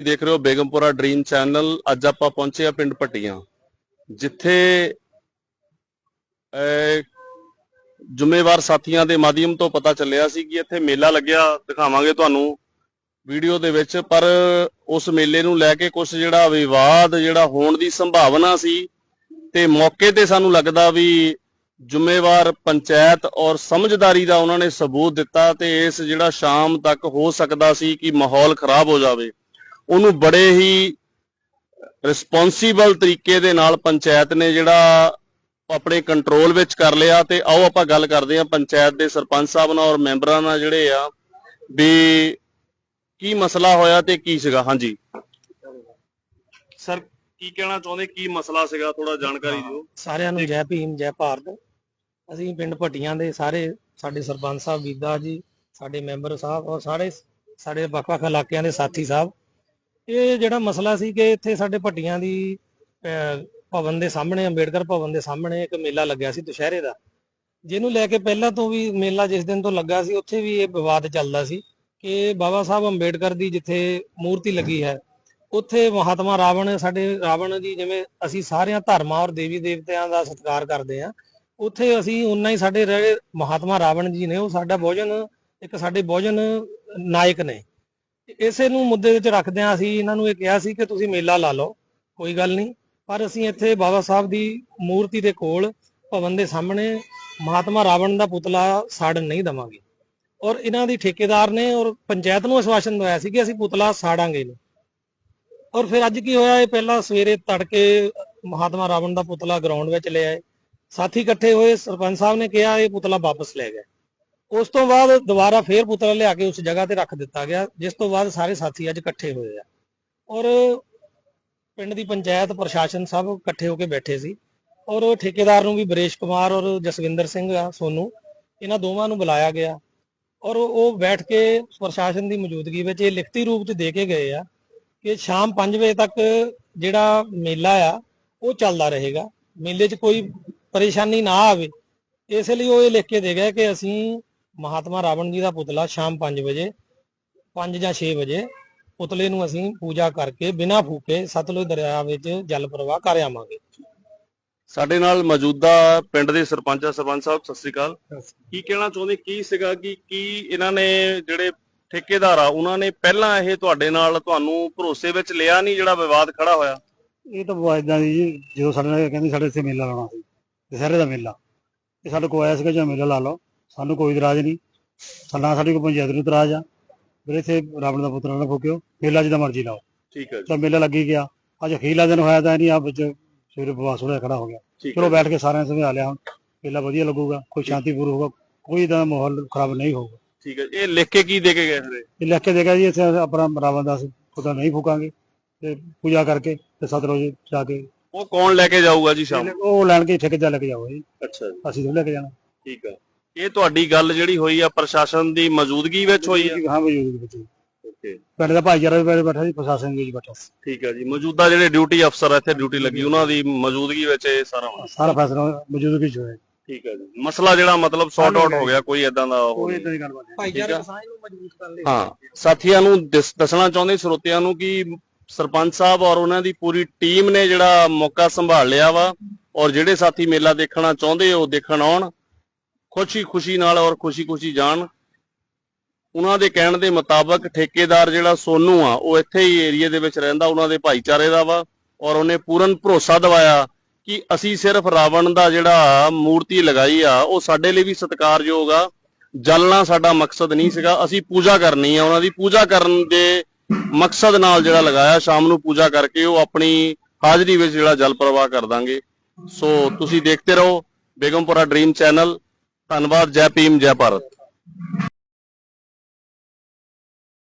ਦੇਖ ਰਹੇ ਹੋ ਬੇਗਮਪੁਰਾ ਡ੍ਰੀਮ ਚੈਨਲ ਅੱਜ ਆਪਾਂ ਪਹੁੰਚੇ ਆ ਪਿੰਡ ਪੱਟੀਆਂ ਜਿੱਥੇ ਅਹ, ਜ਼ਿੰਮੇਵਾਰ ਸਾਥੀਆਂ ਦੇ ਮਾਧਿਅਮ ਤੋਂ ਪਤਾ ਚੱਲਿਆ ਸੀ ਕਿ ਇੱਥੇ ਮੇਲਾ ਲੱਗਿਆ ਦਿਖਾਵਾਂਗੇ ਤੁਹਾਨੂੰ ਵੀਡੀਓ ਦੇ ਵਿੱਚ। ਪਰ ਉਸ ਮੇਲੇ ਨੂੰ ਲੈ ਕੇ ਕੁਝ ਜਿਹੜਾ ਵਿਵਾਦ ਜਿਹੜਾ ਹੋਣ ਦੀ ਸੰਭਾਵਨਾ ਸੀ ਤੇ ਮੌਕੇ ਤੇ ਸਾਨੂੰ ਲੱਗਦਾ ਵੀ ਜ਼ਿੰਮੇਵਾਰ ਪੰਚਾਇਤ ਔਰ ਸਮਝਦਾਰੀ ਦਾ ਉਹਨਾਂ ਨੇ ਸਬੂਤ ਦਿੱਤਾ ਤੇ ਇਸ ਜਿਹੜਾ ਸ਼ਾਮ ਤੱਕ ਹੋ ਸਕਦਾ ਸੀ ਕਿ ਮਾਹੌਲ ਖਰਾਬ ਹੋ ਜਾਵੇ। ਉਹਨੂੰ ਬੜੇ ਹੀ ਰਿਸਪੌਂਸੀਬਲ ਤਰੀਕੇ ਦੇ ਨਾਲ ਪੰਚਾਇਤ ਨੇ ਜਿਹੜਾ ਆਪਣੇ ਕੰਟਰੋਲ ਵਿੱਚ ਕਰ ਲਿਆ ਤੇ ਆਓ ਆਪਾਂ ਗੱਲ ਕਰਦੇ ਹਾਂ ਪੰਚਾਇਤ ਦੇ ਸਰਪੰਚ ਸਾਹਿਬ ਨਾਲ ਔਰ ਮੈਂਬਰਾਂ ਨਾਲ ਜਿਹੜੇ ਆ ਵੀ ਕੀ ਮਸਲਾ ਹੋਇਆ ਤੇ ਕੀ ਸੀਗਾ? ਹਾਂਜੀ। ਸਰ ਕੀ ਕਹਿਣਾ ਚਾਹੁੰਦੇ? ਕੀ ਮਸਲਾ ਸੀਗਾ? ਥੋੜਾ ਜਾਣਕਾਰੀ ਦਿਓ। ਸਾਰਿਆਂ ਨੂੰ ਜੈ ਭੀਮ ਜੈ ਭਾਰਤ। ਅਸੀਂ ਪਿੰਡ ਭੱਟੀਆਂ ਦੇ ਸਾਰੇ ਸਾਡੇ ਸਰਪੰਚ ਸਾਹਿਬ ਵੀਦਾ ਜੀ ਸਾਡੇ ਮੈਂਬਰ ਸਾਹਿਬ ਔਰ ਸਾਰੇ ਸਾਡੇ ਵੱਖ-ਵੱਖ ਇਲਾਕਿਆਂ ਦੇ ਸਾਥੀ ਸਾਹਿਬ ਇਹ ਜਿਹੜਾ ਮਸਲਾ ਸੀ ਕਿ ਇੱਥੇ ਸਾਡੇ ਭੱਟੀਆਂ ਦੀ ਅਹ, ਭਵਨ ਦੇ ਸਾਹਮਣੇ ਅੰਬੇਡਕਰ ਭਵਨ ਦੇ ਸਾਹਮਣੇ ਇੱਕ ਮੇਲਾ ਲੱਗਿਆ ਸੀ ਦੁਸ਼ਹਿਰੇ ਦਾ। ਜਿਹਨੂੰ ਲੈ ਕੇ ਪਹਿਲਾਂ ਤੋਂ ਵੀ ਮੇਲਾ ਜਿਸ ਦਿਨ ਤੋਂ ਲੱਗਾ ਸੀ ਉੱਥੇ ਵੀ ਇਹ ਵਿਵਾਦ ਚੱਲਦਾ ਸੀ ਕਿ ਬਾਬਾ ਸਾਹਿਬ ਅੰਬੇਡਕਰ ਦੀ ਜਿੱਥੇ ਮੂਰਤੀ ਲੱਗੀ ਹੈ ਉੱਥੇ ਮਹਾਤਮਾ ਰਾਵਣ ਸਾਡੇ ਰਾਵਣ ਜੀ ਜਿਵੇਂ ਅਸੀਂ ਸਾਰਿਆਂ ਧਰਮਾਂ ਔਰ ਦੇਵੀ ਦੇਵਤਿਆਂ ਦਾ ਸਤਿਕਾਰ ਕਰਦੇ ਆ ਉੱਥੇ ਅਸੀਂ ਉਨਾ ਹੀ ਸਾਡੇ ਰਹੇ ਮਹਾਤਮਾ ਰਾਵਣ ਜੀ ਨੇ ਉਹ ਸਾਡਾ ਭੋਜਨ ਇੱਕ ਸਾਡੇ ਭੋਜਨ ਨਾਇਕ ਨੇ। ਇਸੇ ਨੂੰ ਮੁੱਦੇ ਵਿੱਚ ਰੱਖਦਿਆਂ ਅਸੀਂ, ਇਹਨਾਂ ਨੂੰ ਇਹ ਕਿਹਾ ਸੀ ਕਿ ਤੁਸੀਂ ਮੇਲਾ ਲਾ ਲਓ, ਕੋਈ ਗੱਲ ਨਹੀਂ। ਪਰ ਅਸੀਂ ਇੱਥੇ ਬਾਬਾ ਸਾਹਿਬ ਦੀ ਮੂਰਤੀ ਦੇ ਕੋਲ ਭਵਨ ਦੇ ਸਾਹਮਣੇ ਮਹਾਤਮਾ ਰਾਵਣ ਦਾ ਪੁਤਲਾ ਸਾੜਨ ਨਹੀਂ ਦਵਾਂਗੇ। ਔਰ ਇਹਨਾਂ ਦੀ ਠੇਕੇਦਾਰ ਨੇ ਔਰ ਪੰਚਾਇਤ ਨੂੰ ਆਸ਼ਵਾਸਨ ਦਵਾਇਆ ਸੀ ਕਿ ਅਸੀਂ ਪੁਤਲਾ ਸਾੜਾਂਗੇ ਨਹੀਂ ਔਰ ਫਿਰ ਅੱਜ ਕੀ ਹੋਇਆ, ਇਹ ਪਹਿਲਾਂ ਸਵੇਰੇ ਤੜਕੇ ਮਹਾਤਮਾ ਰਾਵਣ ਦਾ ਪੁਤਲਾ ਗਰਾਊਂਡ ਵਿੱਚ ਲੈ ਆਏ। ਸਾਥੀ ਇਕੱਠੇ ਹੋਏ, ਸਰਪੰਚ ਸਾਹਿਬ ਨੇ ਕਿਹਾ ਇਹ ਪੁਤਲਾ ਵਾਪਸ ਲੈ ਗਏ। ਉਸ ਤੋਂ ਬਾਅਦ ਦੁਬਾਰਾ ਫੇਰ ਪੁਤਲਾ ਲਿਆ ਕੇ ਉਸ ਜਗ੍ਹਾ ਤੇ ਰੱਖ ਦਿੱਤਾ ਗਿਆ, ਜਿਸ ਤੋਂ ਬਾਅਦ ਸਾਰੇ ਸਾਥੀ ਅੱਜ ਇਕੱਠੇ ਹੋਏ ਆ। ਔਰ ਪਿੰਡ ਦੀ ਪੰਚਾਇਤ, ਪ੍ਰਸ਼ਾਸਨ ਸਭ ਇਕੱਠੇ ਹੋ ਕੇ ਬੈਠੇ ਸੀ। ਔਰ ਠੇਕੇਦਾਰ ਨੂੰ ਵੀ ਬਰੇਸ਼ ਕੁਮਾਰ ਔਰ ਜਸਵਿੰਦਰ ਸਿੰਘ ਆ, ਸੋਨੂ, ਇਹਨਾਂ ਦੋਵਾਂ ਨੂੰ ਬੁਲਾਇਆ ਗਿਆ। ਔਰ ਉਹ ਉਹ ਬੈਠ ਕੇ ਪ੍ਰਸ਼ਾਸਨ ਦੀ ਮੌਜੂਦਗੀ ਵਿੱਚ ਇਹ ਲਿਖਤੀ ਰੂਪ 'ਚ ਦੇ ਕੇ ਗਏ ਆ ਕਿ ਸ਼ਾਮ 5 ਵਜੇ ਤੱਕ ਜਿਹੜਾ ਮੇਲਾ ਆ, ਉਹ ਚੱਲਦਾ ਰਹੇਗਾ। ਮੇਲੇ 'ਚ ਕੋਈ ਪਰੇਸ਼ਾਨੀ ਨਾ ਆਵੇ। ਇਸ ਲਈ ਉਹ ਇਹ ਲਿਖ ਕੇ ਦੇ ਗਏ ਕਿ ਅਸੀਂ ਮਹਾਤਮਾ ਰਾਵਣ ਜੀ ਦਾ ਪੁਤਲਾ ਸ਼ਾਮ 5 ਵਜੇ 5 ਜਾਂ 6 ਵਜੇ ਪੁਤਲੇ ਨੂੰ ਅਸੀਂ ਪੂਜਾ ਕਰਕੇ ਬਿਨਾਂ ਫੂਕੇ ਸਤਲੁਜ ਦਰਿਆ ਵਿੱਚ ਜਲ ਪ੍ਰਵਾਹ ਕਰ ਆਵਾਂਗੇ। ਸਾਡੇ ਨਾਲ ਮੌਜੂਦਾ ਪਿੰਡ ਦੇ ਸਰਪੰਚ ਸਰਪੰਚ ਸਾਹਿਬ ਸਤਿ ਸ੍ਰੀ ਅਕਾਲ। ਕੀ ਕਹਿਣਾ ਚਾਹੁੰਦੇ ਕੀ ਸੀਗਾ ਕਿ ਕੀ ਇਹਨਾਂ ਨੇ ਜਿਹੜੇ ਠੇਕੇਦਾਰ ਆ ਉਹਨਾਂ ਨੇ ਪਹਿਲਾਂ ਇਹ ਤੁਹਾਡੇ ਨਾਲ ਤੁਹਾਨੂੰ ਭਰੋਸੇ ਵਿੱਚ ਲਿਆ ਨਹੀਂ ਜਿਹੜਾ ਵਿਵਾਦ ਖੜਾ ਹੋਇਆ? ਇਹ ਤਾਂ ਇਦਾਂ ਦੀ ਜੀ ਜਦੋਂ ਸਾਡੇ ਨਾਲ ਕਹਿੰਦੇ ਸਾਡੇ ਇੱਥੇ ਮੇਲਾ ਲਾਉਣਾ ਸੀ ਦੁਸਹਿਰੇ ਦਾ ਮੇਲਾ। ਇਹ ਸਾਡੇ ਕੋਲ ਆਇਆ ਸੀਗਾ ਜਾਂ ਮੇਲਾ ਲਾ ਲਓ। ਸਾਨੂੰ ਕੋਈ ਇਤਰਾਜ਼ ਨਹੀਂ। ਸਾਡਾ ਸਾਡੀ ਕੋਈ ਪੰਚਾਇਤ ਨੂੰ ਇਤਰਾਜ਼ ਆ। ਫਿਰ ਇੱਥੇ ਰਾਵਣ ਦਾ ਪੁੱਤਰ ਨਾ ਫੂਕਿਓ। ਮੇਲਾ ਜਿੱਦਾਂ ਮਰਜ਼ੀ ਲਾਓ। ਠੀਕ ਹੈ ਜੀ। ਤਾਂ ਮੇਲਾ ਲੱਗੀ ਗਿਆ। ਅੱਜ ਅਖੀਰਲਾ ਦਿਨ ਹੋਇਆ ਤਾਂ ਨਹੀਂ ਆ ਵਿੱਚ ਸਵੇਰੇ ਬਵਾਸ ਹੋਇਆ ਖੜਾ ਹੋ ਗਿਆ। ਚਲੋ ਬੈਠ ਕੇ ਸਾਰਿਆਂ ਨੇ ਸਮਝਾ ਲਿਆ ਹੁਣ। ਮੇਲਾ ਵਧੀਆ ਲੱਗੂਗਾ ਕੋਈ ਸ਼ਾਂਤੀਪੂਰ ਹੋਊਗਾ। ਕੋਈ ਦਾ ਮਾਹੌਲ ਖਰਾਬ ਨਹੀਂ ਹੋਊਗਾ। ਠੀਕ ਹੈ ਜੀ। ਇਹ ਲਿਖ ਕੇ ਕੀ ਦੇ ਕੇ ਗਏ ਹਰੇ ਇਹ? ਲਿਖ ਕੇ ਦੇਗਾ ਜੀ ਇੱਥੇ ਆਪਣਾ ਰਾਵਣ ਦਾ ਪੁੱਤਰ ਨਹੀਂ ਫੂਕਾਂਗੇ। ਤੇ ਪੂਜਾ ਕਰਕੇ ਤੇ ਸਤਲੁਜ ਜਾ ਕੇ ਉਹ ਕੌਣ ਲੈ ਕੇ ਜਾਊਗਾ ਜੀ ਸ਼ਾਮ ਉਹ ਲੈਣ ਕੇ ਠੇਕੇ ਤੇ ਲੈ ਕੇ ਜਾਓ ਜੀ। ਅੱਛਾ ਜੀ। ਅਸੀਂ ਤਾਂ ਲੈ ਕੇ ਜਾਣਾ। ਠੀਕ ਹੈ ਇਹ ਤੁਹਾਡੀ ਗੱਲ ਜਿਹੜੀ ਹੋਈ ਆ ਪ੍ਰਸ਼ਾਸਨ ਦੀ ਮੌਜੂਦਗੀ ਵਿੱਚ ਹੋਈ ਆ? ਹਾਂ ਮੌਜੂਦ ਵਿੱਚ ਓਕੇ ਪਿੰਡ ਦਾ ਭਾਈਚਾਰਾ ਵੀ ਬੈਠਾ ਬੈਠਾ ਸੀ ਪ੍ਰਸ਼ਾਸਨ ਵੀ ਬੈਠਾ। ਸੀ। ਠੀਕ ਹੈ ਜੀ। ਮੌਜੂਦਾ ਜਿਹੜੇ ਡਿਊਟੀ ਅਫਸਰ ਆ ਇੱਥੇ ਡਿਊਟੀ ਲੱਗੀ ਉਹਨਾਂ ਦੀ ਮੌਜੂਦਗੀ ਵਿੱਚ ਇਹ ਸਾਰਾ ਸਾਰਾ ਫੈਸਲਾ ਮੌਜੂਦਗੀ ਚ ਹੋਇਆ। ਠੀਕ ਹੈ ਜੀ। ਮਸਲਾ ਜਿਹੜਾ ਮਤਲਬ ਸੌਟ ਆਊਟ ਹੋ ਗਿਆ ਕੋਈ ਇਦਾਂ ਦਾ ਉਹ ਕੋਈ ਨਹੀਂ। ਇਦਾਂ ਦੀ ਗੱਲਬਾਤ ਨਹੀਂ। ਭਾਈਚਾਰਕ ਸਾਂਝ ਨੂੰ ਮਜ਼ਬੂਤ ਕਰਨ ਲਈ ਹਾਂ। ਸਾਥੀਆਂ ਨੂੰ ਦਿਸ- ਦੱਸਣਾ ਚਾਹੁੰਦੇ ਸਰੋਤਿਆਂ ਨੂੰ ਕਿ ਸਰਪੰਚ ਸਾਹਿਬ ਔਰ ਉਹਨਾਂ ਦੀ ਪੂਰੀ ਟੀਮ ਨੇ ਜਿਹੜਾ ਮੌਕਾ ਸੰਭਾਲ ਲਿਆ ਵਾ ਔਰ ਜਿਹੜੇ ਸਾਥੀ ਮੇਲਾ ਦੇਖਣਾ ਚਾਹੁੰਦੇ ਉਹ ਦੇਖਣ ਆਉਣ। ਖੁਸ਼ੀ ਖੁਸ਼ੀ ਨਾਲ ਔਰ ਖੁਸ਼ੀ ਖੁਸ਼ੀ ਜਾਣ। ਉਹਨਾਂ ਦੇ ਕਹਿਣ ਦੇ ਮੁਤਾਬਕ ਠੇਕੇਦਾਰ ਜਿਹੜਾ ਸੋਨੂ ਆ, ਉਹ ਇੱਥੇ ਹੀ ਏਰੀਆ ਦੇ ਵਿੱਚ ਰਹਿੰਦਾ, ਉਹਨਾਂ ਦੇ ਭਾਈਚਾਰੇ ਦਾ ਵਾ ਔਰ ਉਹਨੇ ਪੂਰਨ ਭਰੋਸਾ ਦਿਵਾਇਆ ਕਿ ਅਸੀਂ ਸਿਰਫ ਰਾਵਣ ਦਾ ਜਿਹੜਾ ਮੂਰਤੀ ਲਗਾਈ ਆ, ਉਹ ਸਾਡੇ ਲਈ ਵੀ ਸਤਿਕਾਰਯੋਗ ਆ। ਜਲਣਾ ਸਾਡਾ ਮਕਸਦ ਨਹੀਂ ਸੀਗਾ, ਅਸੀਂ ਪੂਜਾ ਕਰਨੀ ਆ। ਉਹਨਾਂ ਦੀ ਪੂਜਾ ਕਰਨ ਦੇ ਮਕਸਦ ਨਾਲ ਜਿਹੜਾ ਲਗਾਇਆ, ਸ਼ਾਮ ਨੂੰ ਪੂਜਾ ਕਰਕੇ ਉਹ ਆਪਣੀ ਹਾਜ਼ਰੀ ਵਿੱਚ ਜਿਹੜਾ ਜਲ ਪ੍ਰਵਾਹ ਕਰ ਦਾਂਗੇ। ਸੋ ਤੁਸੀਂ ਦੇਖਦੇ ਰਹੋ, ਬੇਗਮਪੁਰਾ ਡ੍ਰੀਮ ਚੈਨਲ। ਧੰਨਵਾਦ ਜੈ ਭੀਮ ਜੈ ਭਾਰਤ।